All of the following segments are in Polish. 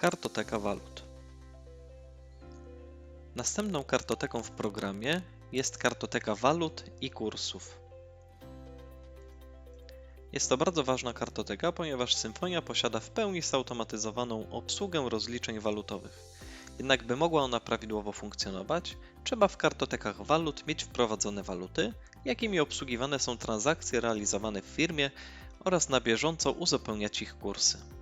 Kartoteka walut. Następną kartoteką w programie jest kartoteka walut i kursów. Jest to bardzo ważna kartoteka, ponieważ Symfonia posiada w pełni zautomatyzowaną obsługę rozliczeń walutowych. Jednak by mogła ona prawidłowo funkcjonować, trzeba w kartotekach walut mieć wprowadzone waluty, jakimi obsługiwane są transakcje realizowane w firmie oraz na bieżąco uzupełniać ich kursy.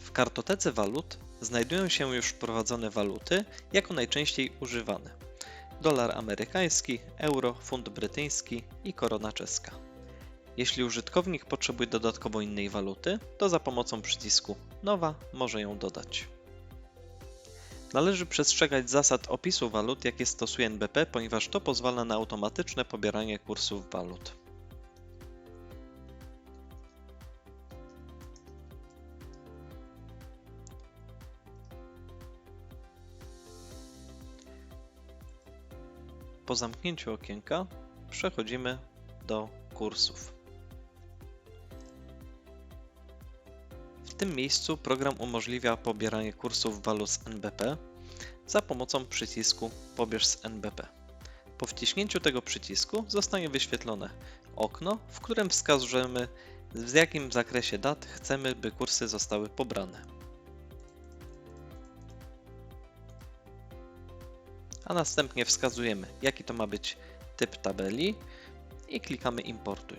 W kartotece walut znajdują się już wprowadzone waluty jako najczęściej używane: dolar amerykański, euro, funt brytyjski i korona czeska. Jeśli użytkownik potrzebuje dodatkowo innej waluty, to za pomocą przycisku Nowa może ją dodać. Należy przestrzegać zasad opisu walut, jakie stosuje NBP, ponieważ to pozwala na automatyczne pobieranie kursów walut. Po zamknięciu okienka przechodzimy do kursów. W tym miejscu program umożliwia pobieranie kursów walut z NBP za pomocą przycisku Pobierz z NBP. Po wciśnięciu tego przycisku zostanie wyświetlone okno, w którym wskażemy w jakim zakresie dat chcemy, by kursy zostały pobrane. A następnie wskazujemy, jaki to ma być typ tabeli i klikamy Importuj.